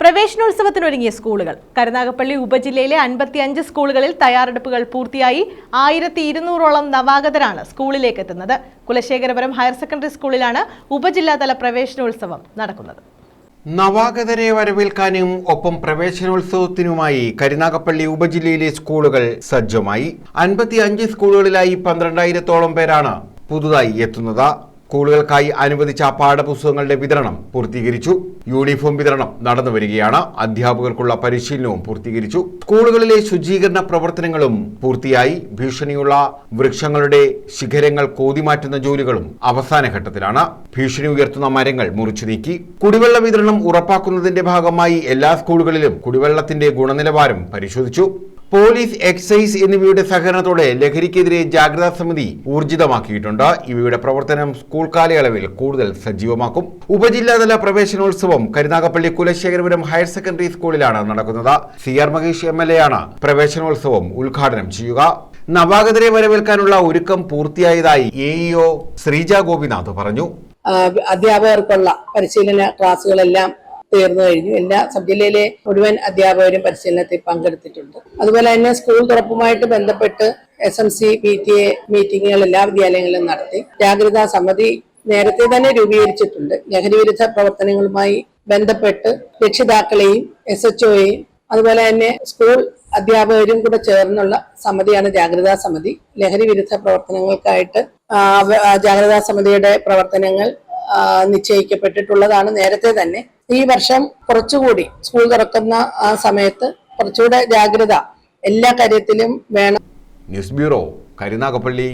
പ്രവേശനോത്സവത്തിനൊരുങ്ങിയ സ്കൂളുകൾ. കരുനാഗപ്പള്ളി ഉപജില്ലയിലെ അൻപത്തിയഞ്ച് സ്കൂളുകളിൽ തയ്യാറെടുപ്പുകൾ പൂർത്തിയായി ആയിരത്തി ഇരുന്നൂറോളം നവാഗതരാണ് സ്കൂളിലേക്ക് എത്തുന്നത് കുലശേഖരപുരം ഹയർ സെക്കൻഡറി സ്കൂളിലാണ് ഉപജില്ലാതല പ്രവേശനോത്സവം നടക്കുന്നത്. നവാഗതരെ വരവേൽക്കാനും ഒപ്പം പ്രവേശനോത്സവത്തിനുമായി കരുനാഗപ്പള്ളി ഉപജില്ലയിലെ സ്കൂളുകൾ സജ്ജമായി. അൻപത്തി അഞ്ച് സ്കൂളുകളിലായി പന്ത്രണ്ടായിരത്തോളം പേരാണ് പുതുതായി എത്തുന്നത്. സ്കൂളുകൾക്കായി അനുവദിച്ച പാഠപുസ്തകങ്ങളുടെ വിതരണം പൂർത്തീകരിച്ചു. യൂണിഫോം വിതരണം നടന്നു വരികയാണ്. അധ്യാപകർക്കുള്ള പരിശീലനവും പൂർത്തീകരിച്ചു. സ്കൂളുകളിലെ ശുചീകരണ പ്രവർത്തനങ്ങളും പൂർത്തിയായി. ഭീഷണിയുള്ള വൃക്ഷങ്ങളുടെ ശിഖരങ്ങൾ കോതിമാറ്റുന്ന ജോലികളും അവസാന ഘട്ടത്തിലാണ്. ഭീഷണി ഉയർത്തുന്ന മരങ്ങൾ മുറിച്ചു നീക്കി. കുടിവെള്ള വിതരണം ഉറപ്പാക്കുന്നതിന്റെ ഭാഗമായി എല്ലാ സ്കൂളുകളിലും കുടിവെള്ളത്തിന്റെ ഗുണനിലവാരം പരിശോധിച്ചു. പോലീസ് എക്സൈസ് എന്നിവയുടെ സഹകരണത്തോടെ ലഹരിക്കെതിരെ ജാഗ്രതാ സമിതി ഊർജിതമാക്കിയിട്ടുണ്ട്. ഇവയുടെ പ്രവർത്തനം സ്കൂൾ കാലയളവിൽ കൂടുതൽ സജീവമാക്കും. ഉപജില്ലാതല പ്രവേശനോത്സവം കരുനാഗപ്പള്ളി കുലശേഖരപുരം ഹയർ സെക്കൻഡറി സ്കൂളിലാണ് നടക്കുന്നത്. C R Mahesh M L A ആണ് പ്രവേശനോത്സവം ഉദ്ഘാടനം ചെയ്യുക. നവാഗതരെ വരവേൽക്കാനുള്ള ഒരുക്കം പൂർത്തിയായതായി എ ശ്രീജ ഗോപിനാഥ് പറഞ്ഞു. അധ്യാപകർക്കുള്ള പരിശീലന ക്ലാസ്സുകളെല്ലാം തീർന്നു കഴിഞ്ഞു. എല്ലാ സബ് ജില്ലയിലെ മുഴുവൻ അധ്യാപകരും പരിശീലനത്തിൽ പങ്കെടുത്തിട്ടുണ്ട്. അതുപോലെ തന്നെ സ്കൂൾ തുറപ്പുമായിട്ട് ബന്ധപ്പെട്ട് S M C P T A മീറ്റിങ്ങുകൾ എല്ലാ വിദ്യാലയങ്ങളിലും നടത്തി. ജാഗ്രതാ സമിതി നേരത്തെ തന്നെ രൂപീകരിച്ചിട്ടുണ്ട്. ലഹരി വിരുദ്ധ പ്രവർത്തനങ്ങളുമായി ബന്ധപ്പെട്ട് രക്ഷിതാക്കളെയും എസ് എച്ച് ഒയെയും അതുപോലെ തന്നെ സ്കൂൾ അധ്യാപകരും കൂടെ ചേർന്നുള്ള സമിതിയാണ് ജാഗ്രതാ സമിതി. ലഹരി വിരുദ്ധ പ്രവർത്തനങ്ങൾക്കായിട്ട് ജാഗ്രതാ സമിതിയുടെ പ്രവർത്തനങ്ങൾ നിശ്ചയിക്കപ്പെട്ടിട്ടുള്ളതാണ് നേരത്തെ തന്നെ ഈ വർഷം കുറച്ചുകൂടി സ്കൂൾ തുറക്കുന്ന ആ സമയത്ത് കുറച്ചുകൂടെ ജാഗ്രത എല്ലാ കാര്യത്തിലും വേണം. News bureau Karunagappally.